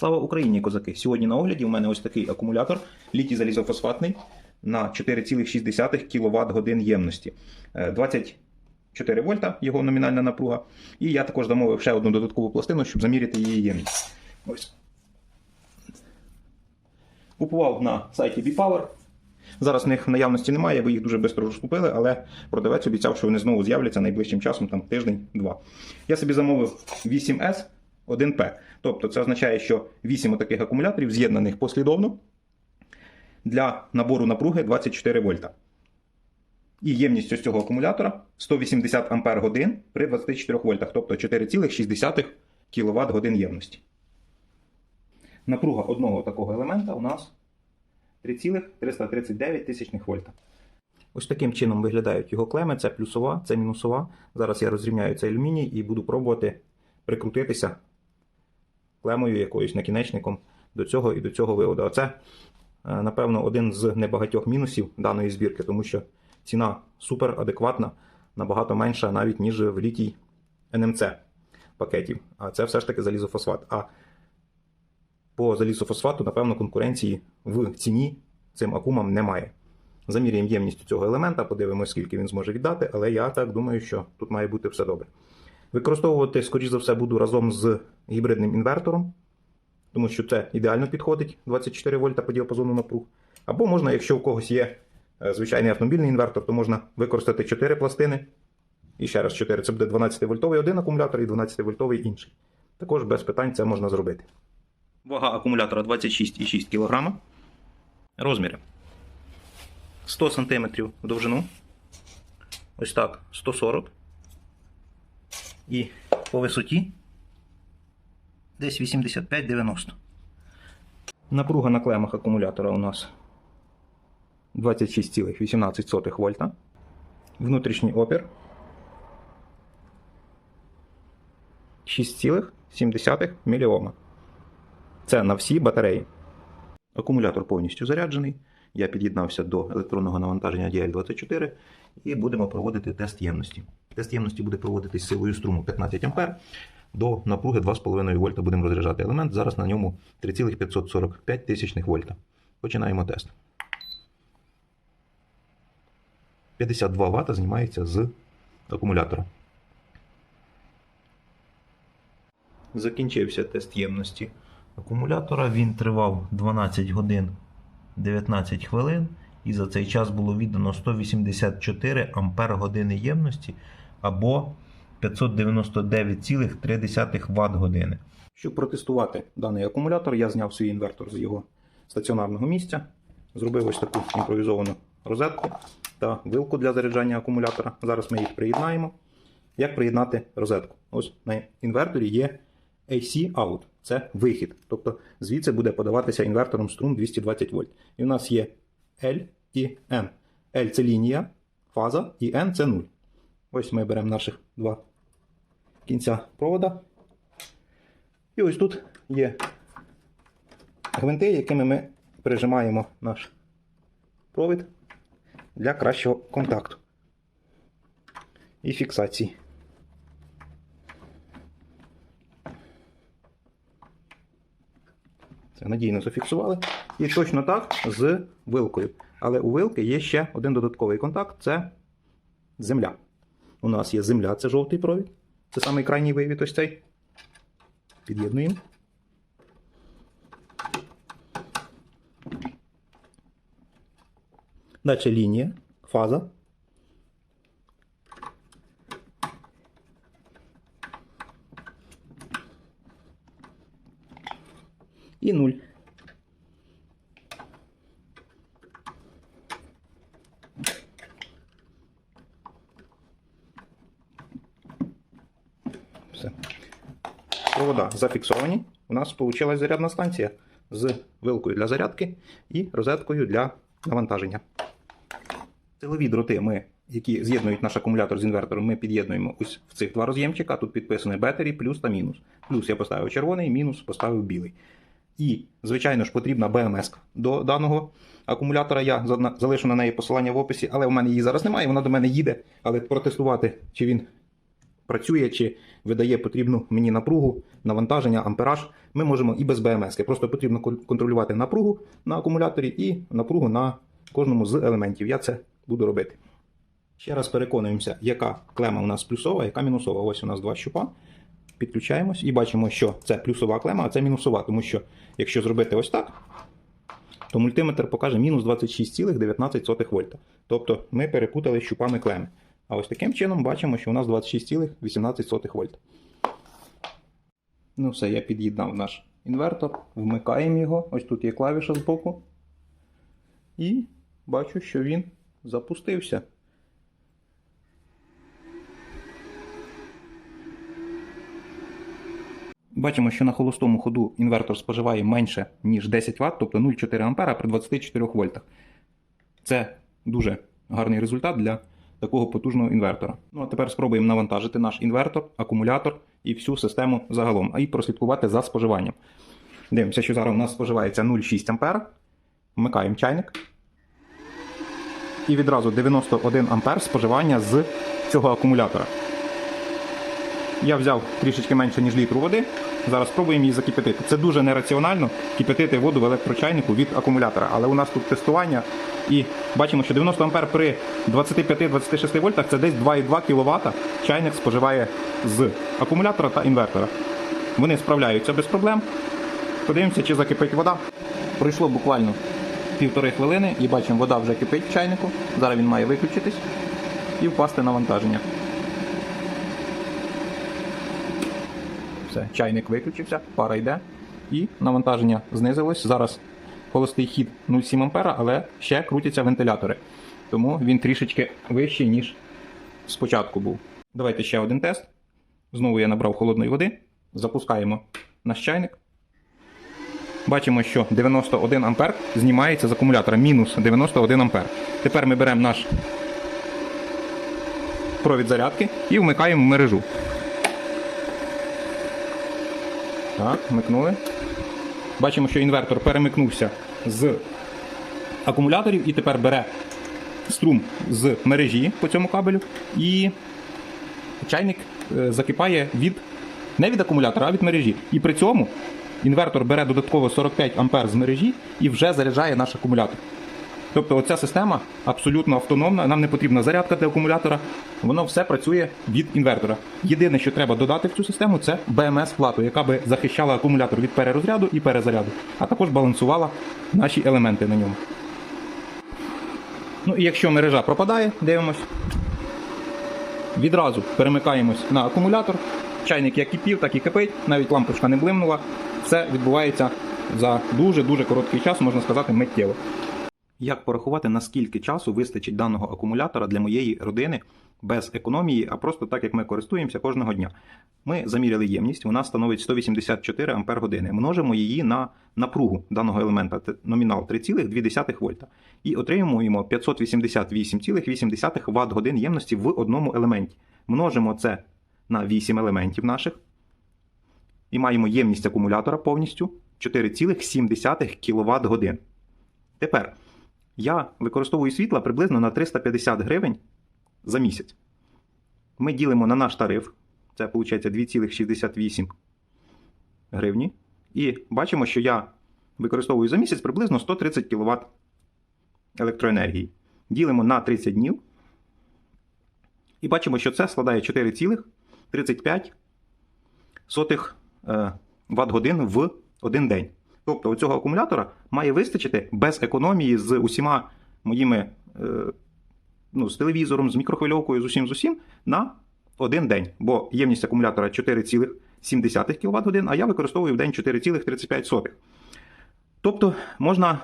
Слава Україні, козаки! Сьогодні на огляді у мене ось такий акумулятор літій залізофосфатний на 4,6 кВт годин ємності. Е, 24 вольта його номінальна напруга. І я також замовив ще одну додаткову пластину, щоб заміряти її ємність. Ось. Купував на сайті BePower. Зараз в них в наявності немає, ви їх дуже швидко розкупили, але продавець обіцяв, що вони знову з'являться найближчим часом, там тиждень-два. Я собі замовив 8S 1P. Тобто це означає, що 8 таких акумуляторів з'єднаних послідовно для набору напруги 24 вольта. І ємність ось цього акумулятора 180 Ампер годин при 24 вольтах, тобто 4,6 кВт годин ємності. Напруга одного такого елемента у нас 3,339 вольта. Ось таким чином виглядають його клеми. Це плюсова, це мінусова. Зараз я розрівняю цей алюміній і буду пробувати прикрутитися клемою якоюсь накінечником до цього і до цього виводу. А це, е, напевно, один з небагатьох мінусів даної збірки, тому що ціна супер адекватна, набагато менша навіть, ніж в літій НМЦ пакетів. А це все ж таки залізофосфат. А по залізофосфату, напевно, конкуренції в ціні цим акумам немає. Заміряємо ємність цього елемента, подивимося, скільки він зможе віддати, але я так думаю, що тут має бути все добре. Використовувати, скоріш за все, буду разом з гібридним інвертором, тому що це ідеально підходить 24 вольта по діапазону напруг. Або можна, якщо у когось є е, звичайний автомобільний інвертор, то можна використати 4 пластини. І ще раз 4. Це буде 12-вольтовий один акумулятор і 12-вольтовий інший. Також без питань це можна зробити. Вага акумулятора 26,6 кг. Розміри 100 см в довжину. Ось так, 140 і по висоті десь 85-90. Напруга на клемах акумулятора у нас 26,18 вольта. Внутрішній опір 6,7 мільйома. Це на всі батареї. Акумулятор повністю заряджений. Я під'єднався до електронного навантаження DL24 і будемо проводити тест ємності. Тест ємності буде проводитись силою струму 15 А. До напруги 2,5 вольта будемо розряджати елемент. Зараз на ньому 3,545 тисячних вольта. Починаємо тест. 52 Вт знімається з акумулятора. Закінчився тест ємності акумулятора. Він тривав 12 годин 19 хвилин. І за цей час було віддано 184 ампер години ємності або 599,3 Вт години. Щоб протестувати даний акумулятор, я зняв свій інвертор з його стаціонарного місця, зробив ось таку імпровізовану розетку та вилку для заряджання акумулятора. Зараз ми їх приєднаємо. Як приєднати розетку? Ось на інверторі є AC out, це вихід. Тобто звідси буде подаватися інвертором струм 220 вольт. І у нас є L і N. L це лінія, фаза, і N це 0. Ось ми беремо наших два кінця провода. І ось тут є гвинти, якими ми прижимаємо наш провід для кращого контакту і фіксації. Це надійно зафіксували. І точно так з вилкою. Але у вилки є ще один додатковий контакт це земля. У нас є земля, це жовтий провід. Це самий крайній вивід ось цей. Під'єднуємо. Далі лінія, фаза. І нуль. Все. Провода зафіксовані. У нас вийшла зарядна станція з вилкою для зарядки і розеткою для навантаження. Силові дроти, ми, які з'єднують наш акумулятор з інвертором, ми під'єднуємо ось в цих два роз'ємчика. Тут підписані бетері, плюс та мінус. Плюс я поставив червоний, мінус поставив білий. І, звичайно ж, потрібна БМС до даного акумулятора. Я залишу на неї посилання в описі, але в мене її зараз немає. Вона до мене їде. Але протестувати, чи він працює, чи видає потрібну мені напругу, навантаження, ампераж. Ми можемо і без БМС. Просто потрібно контролювати напругу на акумуляторі і напругу на кожному з елементів. Я це буду робити. Ще раз переконуємося, яка клема у нас плюсова, яка мінусова. Ось у нас два щупа. Підключаємось і бачимо, що це плюсова клема, а це мінусова. Тому що якщо зробити ось так, то мультиметр покаже мінус 26,19 вольта. Тобто ми перепутали щупами клеми. А ось таким чином бачимо, що у нас 26,18 вольта. Ну все, я під'єднав наш інвертор, вмикаємо його. Ось тут є клавіша збоку. І бачу, що він запустився. Бачимо, що на холостому ходу інвертор споживає менше, ніж 10 Вт, тобто 0,4 А при 24 вольтах. Це дуже гарний результат для такого потужного інвертора. Ну а тепер спробуємо навантажити наш інвертор, акумулятор і всю систему загалом, а і прослідкувати за споживанням. Дивимося, що зараз у нас споживається 0,6 А. Вмикаємо чайник. І відразу 91 А споживання з цього акумулятора. Я взяв трішечки менше, ніж літру води. Зараз спробуємо її закипятити. Це дуже нераціонально кипятити воду в електрочайнику від акумулятора. Але у нас тут тестування і бачимо, що 90 А при 25-26 вольтах це десь 2,2 кВт чайник споживає з акумулятора та інвертора. Вони справляються без проблем. Подивимося, чи закипить вода. Пройшло буквально півтори хвилини і бачимо, вода вже кипить в чайнику. Зараз він має виключитись і впасти навантаження. Все, чайник виключився, пара йде, і навантаження знизилось. Зараз холостий хід 0,7 А, але ще крутяться вентилятори. Тому він трішечки вищий, ніж спочатку був. Давайте ще один тест. Знову я набрав холодної води. Запускаємо наш чайник. Бачимо, що 91 А знімається з акумулятора. Мінус 91 А. Тепер ми беремо наш провід зарядки і вмикаємо мережу. Так, вмикнули. Бачимо, що інвертор перемикнувся з акумуляторів і тепер бере струм з мережі по цьому кабелю, і чайник е, закипає від не від акумулятора, а від мережі. І при цьому інвертор бере додатково 45 А з мережі і вже заряджає наш акумулятор. Тобто оця система абсолютно автономна, нам не потрібна зарядка для акумулятора, воно все працює від інвертора. Єдине, що треба додати в цю систему, це БМС-плату, яка би захищала акумулятор від перерозряду і перезаряду, а також балансувала наші елементи на ньому. Ну і якщо мережа пропадає, дивимось. Відразу перемикаємось на акумулятор. Чайник як кипів, так і кипить, навіть лампочка не блимнула. Все відбувається за дуже-дуже короткий час, можна сказати, миттєво. Як порахувати, наскільки часу вистачить даного акумулятора для моєї родини без економії, а просто так, як ми користуємося кожного дня? Ми заміряли ємність, вона становить 184 Ампер години. Множимо її на напругу даного елемента, номінал 3,2 вольта. І отримуємо 588,8 Вт годин ємності в одному елементі. Множимо це на 8 елементів наших. І маємо ємність акумулятора повністю 4,7 кВт годин. Тепер я використовую світла приблизно на 350 гривень за місяць. Ми ділимо на наш тариф, це виходить 2,68 гривні. І бачимо, що я використовую за місяць приблизно 130 кВт електроенергії. Ділимо на 30 днів. І бачимо, що це складає 4,35 Вт годин в один день. Тобто цього акумулятора має вистачити без економії з усіма моїми е, ну, з телевізором, з мікрохвильовкою, з усім з усім на один день. Бо ємність акумулятора 4,7 кВт годин, а я використовую в день 4,35. Тобто можна,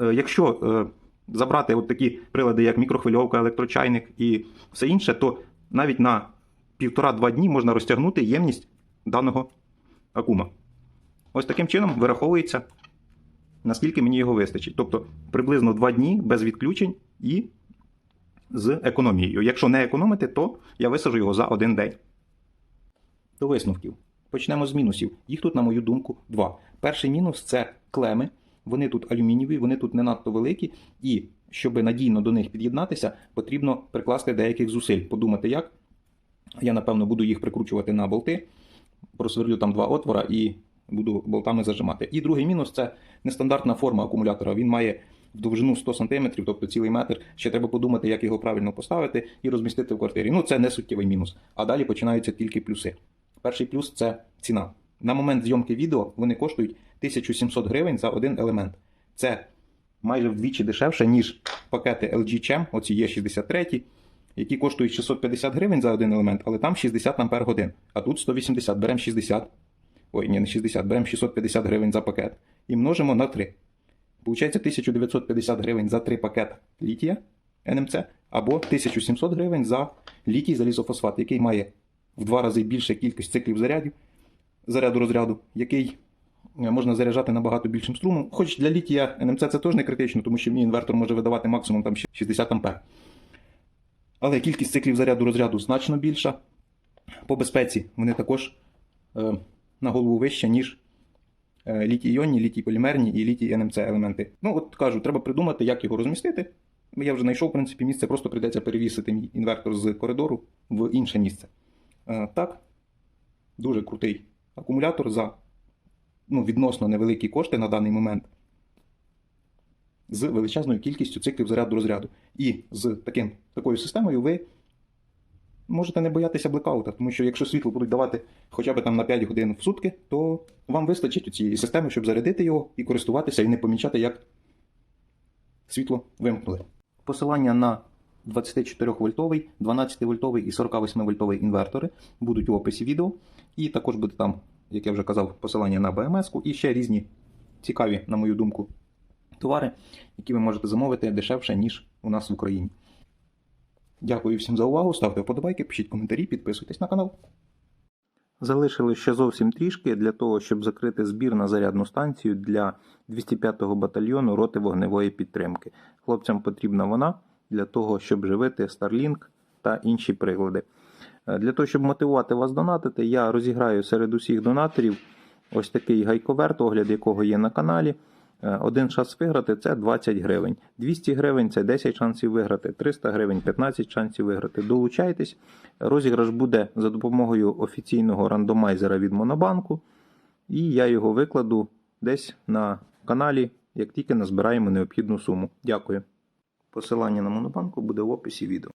е, якщо е, забрати от такі прилади, як мікрохвильовка, електрочайник і все інше, то навіть на півтора-два дні можна розтягнути ємність даного акума. Ось таким чином вираховується, наскільки мені його вистачить. Тобто приблизно 2 дні без відключень і з економією. Якщо не економити, то я висажу його за один день. До висновків. Почнемо з мінусів. Їх тут, на мою думку, два. Перший мінус це клеми. Вони тут алюмінієві, вони тут не надто великі, і щоб надійно до них під'єднатися, потрібно прикласти деяких зусиль, подумати як. Я, напевно, буду їх прикручувати на болти, просверлю там два отвора і буду болтами зажимати. І другий мінус це нестандартна форма акумулятора. Він має в довжину 100 см, тобто цілий метр. Ще треба подумати, як його правильно поставити і розмістити в квартирі. Ну, це не суттєвий мінус. А далі починаються тільки плюси. Перший плюс це ціна. На момент зйомки відео вони коштують 1700 гривень за один елемент. Це майже вдвічі дешевше, ніж пакети LG Chem, оці є 63 які коштують 650 гривень за один елемент, але там 60 ампер годин. А тут 180, беремо 60. Ой, ні, не 60, беремо 650 гривень за пакет і множимо на 3. Получається 1950 гривень за 3 пакет літія НМЦ, або 1700 гривень за літій залізофосфат, який має в два рази більше кількість циклів зарядів, заряду розряду, який е, можна заряджати набагато більшим струмом. Хоч для літія НМЦ це теж не критично, тому що мій інвертор може видавати максимум там 60 ампер. Але кількість циклів заряду розряду значно більша. По безпеці вони також е, на голову вища, ніж е, літій-іонні, літій-полімерні і літій-НМЦ елементи. Ну, от кажу, треба придумати, як його розмістити. Я вже знайшов, в принципі, місце, просто прийдеться перевісити мій інвертор з коридору в інше місце. Е, так, дуже крутий акумулятор за ну, відносно невеликі кошти на даний момент з величезною кількістю циклів заряду розряду. І з таким, такою системою ви можете не боятися блекаута, тому що якщо світло будуть давати хоча б там на 5 годин в сутки, то вам вистачить цієї системи, щоб зарядити його і користуватися, і не помічати, як світло вимкнули. Посилання на 24-вольтовий, 12-вольтовий і 48-вольтовий інвертори будуть в описі відео. І також буде там, як я вже казав, посилання на BMS і ще різні цікаві, на мою думку, товари, які ви можете замовити дешевше, ніж у нас в Україні. Дякую всім за увагу. Ставте вподобайки, пишіть коментарі, підписуйтесь на канал. Залишили ще зовсім трішки для того, щоб закрити збір на зарядну станцію для 205-го батальйону роти вогневої підтримки. Хлопцям потрібна вона для того, щоб живити Starlink та інші прилади. Е, Для того, щоб мотивувати вас донатити, я розіграю серед усіх донаторів ось такий гайковерт, огляд якого є на каналі. Е, Один шанс виграти це 20 гривень. 200 гривень це 10 шансів виграти, 300 гривень 15 шансів виграти. Долучайтесь. Розіграш буде за допомогою офіційного рандомайзера від Монобанку. І я його викладу десь на каналі, як тільки назбираємо необхідну суму. Дякую. Посилання на Монобанку буде в описі відео.